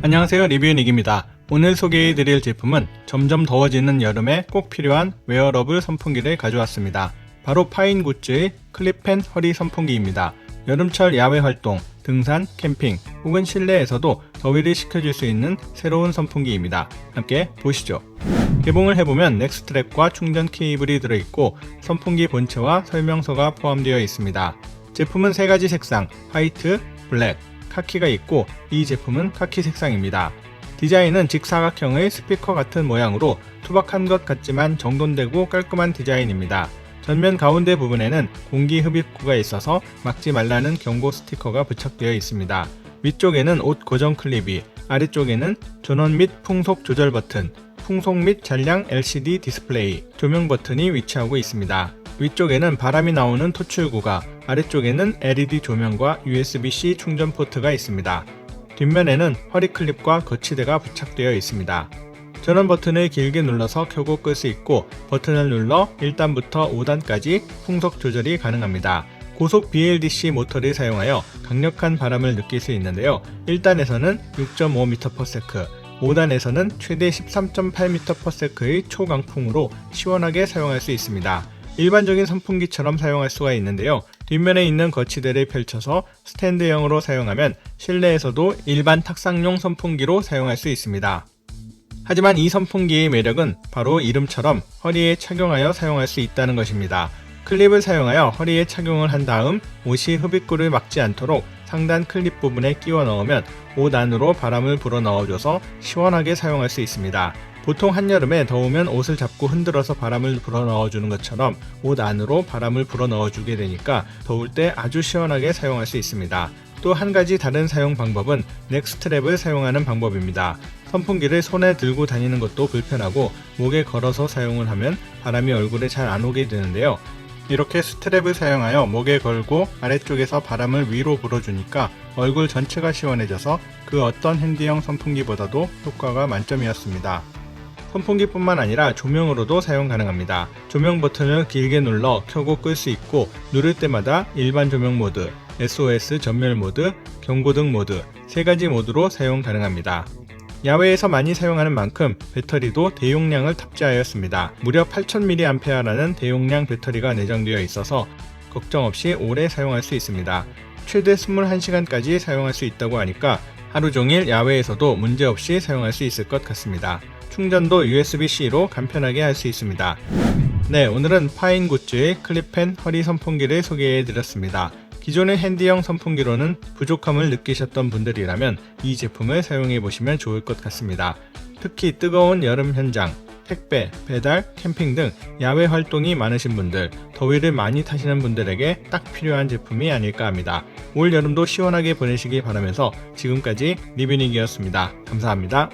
안녕하세요 리뷰닉입니다. 오늘 소개해드릴 제품은 점점 더워지는 여름에 꼭 필요한 웨어러블 선풍기를 가져왔습니다. 바로 파인구츠의 클립펜 허리 선풍기입니다. 여름철 야외 활동, 등산, 캠핑 혹은 실내에서도 더위를 식혀줄 수 있는 새로운 선풍기입니다. 함께 보시죠. 개봉을 해보면 넥스트랩과 충전 케이블이 들어있고 선풍기 본체와 설명서가 포함되어 있습니다. 제품은 세 가지 색상, 화이트, 블랙, 카키가 있고 이 제품은 카키 색상입니다. 디자인은 직사각형의 스피커 같은 모양으로 투박한 것 같지만 정돈되고 깔끔한 디자인입니다. 전면 가운데 부분에는 공기 흡입구가 있어서 막지 말라는 경고 스티커가 부착되어 있습니다. 위쪽에는 옷 고정 클립이, 아래쪽에는 전원 및 풍속 조절 버튼, 풍속 및 잔량 LCD 디스플레이, 조명 버튼이 위치하고 있습니다. 위쪽에는 바람이 나오는 토출구가, 아래쪽에는 LED 조명과 USB-C 충전 포트가 있습니다. 뒷면에는 허리 클립과 거치대가 부착되어 있습니다. 전원 버튼을 길게 눌러서 켜고 끌 수 있고 버튼을 눌러 1단부터 5단까지 풍속 조절이 가능합니다. 고속 BLDC 모터를 사용하여 강력한 바람을 느낄 수 있는데요. 1단에서는 6.5m/s, 5단에서는 최대 13.8m/s의 초강풍으로 시원하게 사용할 수 있습니다. 일반적인 선풍기처럼 사용할 수가 있는데요. 뒷면에 있는 거치대를 펼쳐서 스탠드형으로 사용하면 실내에서도 일반 탁상용 선풍기로 사용할 수 있습니다. 하지만 이 선풍기의 매력은 바로 이름처럼 허리에 착용하여 사용할 수 있다는 것입니다. 클립을 사용하여 허리에 착용을 한 다음 옷이 흡입구를 막지 않도록 상단 클립 부분에 끼워 넣으면 옷 안으로 바람을 불어 넣어줘서 시원하게 사용할 수 있습니다. 보통 한여름에 더우면 옷을 잡고 흔들어서 바람을 불어 넣어주는 것처럼 옷 안으로 바람을 불어 넣어주게 되니까 더울 때 아주 시원하게 사용할 수 있습니다. 또 한 가지 다른 사용 방법은 넥스트랩을 사용하는 방법입니다. 선풍기를 손에 들고 다니는 것도 불편하고 목에 걸어서 사용을 하면 바람이 얼굴에 잘 안 오게 되는데요. 이렇게 스트랩을 사용하여 목에 걸고 아래쪽에서 바람을 위로 불어주니까 얼굴 전체가 시원해져서 그 어떤 핸디형 선풍기보다도 효과가 만점이었습니다. 선풍기뿐만 아니라 조명으로도 사용 가능합니다. 조명 버튼을 길게 눌러 켜고 끌 수 있고 누를 때마다 일반 조명 모드, SOS 전멸 모드, 경고등 모드 세 가지 모드로 사용 가능합니다. 야외에서 많이 사용하는 만큼 배터리도 대용량을 탑재하였습니다. 무려 8000mAh라는 대용량 배터리가 내장되어 있어서 걱정 없이 오래 사용할 수 있습니다. 최대 21시간까지 사용할 수 있다고 하니까 하루 종일 야외에서도 문제없이 사용할 수 있을 것 같습니다. 충전도 USB-C로 간편하게 할 수 있습니다. 네, 오늘은 파인 굿즈의 클립펜 허리 선풍기를 소개해 드렸습니다. 기존의 핸디형 선풍기로는 부족함을 느끼셨던 분들이라면 이 제품을 사용해 보시면 좋을 것 같습니다. 특히 뜨거운 여름 현장, 택배, 배달, 캠핑 등 야외 활동이 많으신 분들, 더위를 많이 타시는 분들에게 딱 필요한 제품이 아닐까 합니다. 올 여름도 시원하게 보내시기 바라면서 지금까지 리뷰닉이었습니다. 감사합니다.